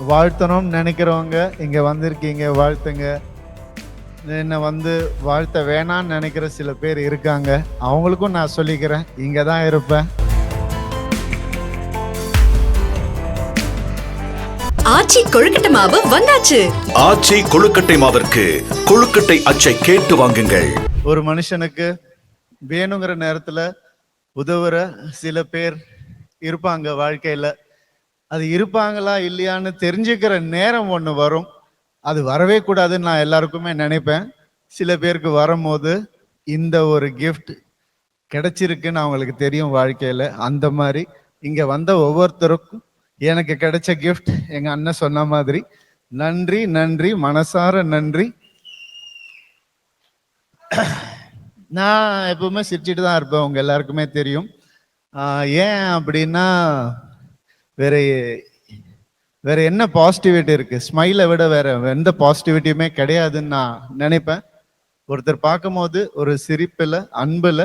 வாழ்த்தணும்னு நினைக்கிறவங்க இங்கே வந்திருக்கீங்க வாழ்த்துங்க. என்னை வந்து வாழ்த்த வேணான்னு நினைக்கிற சில பேர் இருக்காங்க. அவங்களுக்கும் நான் சொல்லிக்கிறேன். இங்கே தான் இருப்பேன். ஆச்சி கொழுக்கட்டை மாவு வந்தாச்சு. ஆச்சி கொழுக்கட்டை மாவிற்கு கொழுக்கட்டை அச்சை கேட்டு வாங்குங்கள். ஒரு மனுஷனுக்கு வேணுங்கிற நேரத்தில் உதவுற சில பேர் இருப்பாங்க வாழ்க்கையில். அது இருப்பாங்களா இல்லையான்னு தெரிஞ்சுக்கிற நேரம் ஒன்று வரும். அது வரவே கூடாதுன்னு நான் எல்லாருக்குமே நினைப்பேன். சில பேருக்கு வரும்போது இந்த ஒரு கிஃப்ட் கிடைச்சிருக்குன்னு அவங்களுக்கு தெரியும் வாழ்க்கையில். அந்த மாதிரி இங்கே வந்த ஒவ்வொருத்தருக்கும் எனக்கு கிடைச்ச கிஃப்ட் எங்கள் அண்ணன் சொன்ன மாதிரி. நன்றி நன்றி மனசார நன்றி. நான் எப்பவுமே சிரிச்சிட்டு தான் இருப்பேன். உங்க எல்லாருக்குமே தெரியும். ஏன் அப்படின்னா வேற வேற என்ன பாசிட்டிவிட்டி இருக்கு? ஸ்மைலை விட வேற எந்த பாசிட்டிவிட்டியுமே கிடையாதுன்னு நான் நினைப்பேன். ஒருத்தர் பார்க்கும்போது ஒரு சிரிப்பில் அன்பில்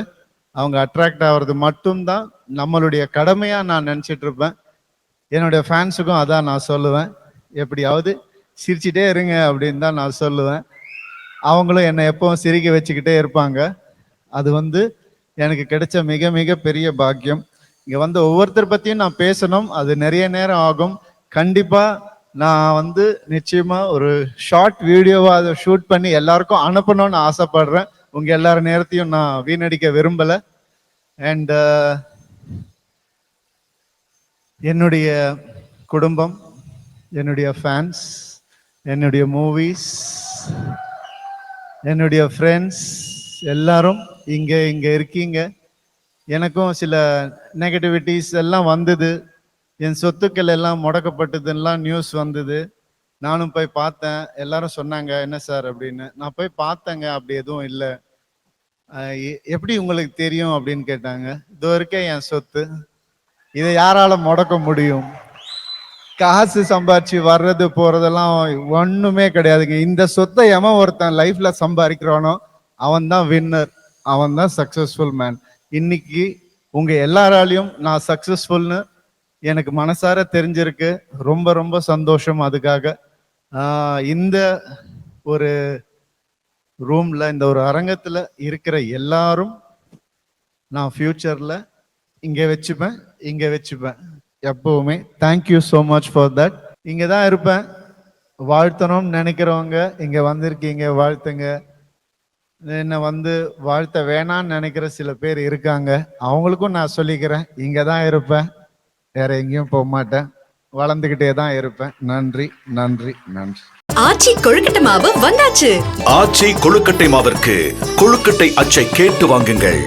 அவங்க அட்ராக்ட் ஆகிறது மட்டும்தான் நம்மளுடைய கடமையாக நான் நினச்சிட்டு இருப்பேன். என்னுடைய ஃபேன்ஸுக்கும் அதான் நான் சொல்லுவேன். எப்படியாவது சிரிச்சிட்டே இருங்க அப்படின்னு தான் நான் சொல்லுவேன். அவங்களும் என்னை எப்பவும் சிரிக்க வச்சுக்கிட்டே இருப்பாங்க. அது வந்து எனக்கு கிடைச்ச மிக மிக பெரிய பாக்கியம். இங்க வந்து ஒவ்வொருத்தர் பத்தியும் நான் பேசணும். அது நிறைய நேரம் ஆகும். கண்டிப்பா நான் வந்து நிச்சயமா ஒரு ஷார்ட் வீடியோவா அதை ஷூட் பண்ணி எல்லாருக்கும் அனுப்பணும்னு ஆசைப்படுறேன். உங்க எல்லார நேரத்தையும் நான் வீணடிக்க விரும்பல. அண்ட் uh, என்னுடைய குடும்பம் என்னுடைய ஃபேன்ஸ் என்னுடைய மூவிஸ் என்னுடைய ஃப்ரெண்ட்ஸ் எல்லாரும் இங்கே இங்கே இருக்கீங்க. எனக்கும் சில நெகட்டிவிட்டிஸ் எல்லாம் வந்தது. என் சொத்துக்கள் எல்லாம் முடக்கப்பட்டதுன்னெலாம் நியூஸ் வந்தது. நானும் போய் பார்த்தேன். எல்லாரும் சொன்னாங்க என்ன சார்? அப்படின்னு. நான் போய் பார்த்தேங்க. அப்படி எதுவும் இல்லை. எ- எப்படி உங்களுக்கு தெரியும் அப்படின்னு கேட்டாங்க. இது வரைக்கும் என் சொத்து. இதை யாரால முடக்க முடியும்? காசு சம்பாரிச்சு வர்றது போறதெல்லாம் ஒண்ணுமே கிடையாதுங்க. இந்த சொத்தை எவன் ஒருத்தன் லைஃப்ல சம்பாதிக்கிறானோ அவன் தான் வின்னர் அவன் தான் சக்சஸ்ஃபுல் மேன் இன்னைக்கு உங்க எல்லாராலையும் நான் சக்சஸ்ஃபுல்னு எனக்கு மனசார தெரிஞ்சிருக்கு. ரொம்ப ரொம்ப சந்தோஷம் அதுக்காக. இந்த ஒரு ரூம்ல இந்த ஒரு அரங்கத்துல இருக்கிற எல்லாரும் நான் ஃபியூச்சர்ல இங்க வச்சுப்பேன் இங்க வச்சுப்பேன். எப்பவுமே thank you so much for that இங்கே தான் இருப்பேன். வாழ்த்தணும்னு நினைக்கிறவங்க இங்க வந்திருக்கீங்க வாழ்த்துங்க. என்னை வந்து வாழ்த்த வேணான்னு நினைக்கிற சில பேர் இருக்காங்க. அவங்களுக்கும் நான் சொல்லிக்கிறேன். இங்க தான் இருப்பேன். வேற எங்கேயும் போக மாட்டேன். வளர்ந்துக்கிட்டே தான் இருப்பேன். நன்றி நன்றி நன்றி. ஆச்சி கொழுக்கட்டை மாவு வந்தாச்சு. ஆச்சி கொழுக்கட்டை மாவிற்கு கொழுக்கட்டை அச்சை கேட்டு வாங்குங்கள்.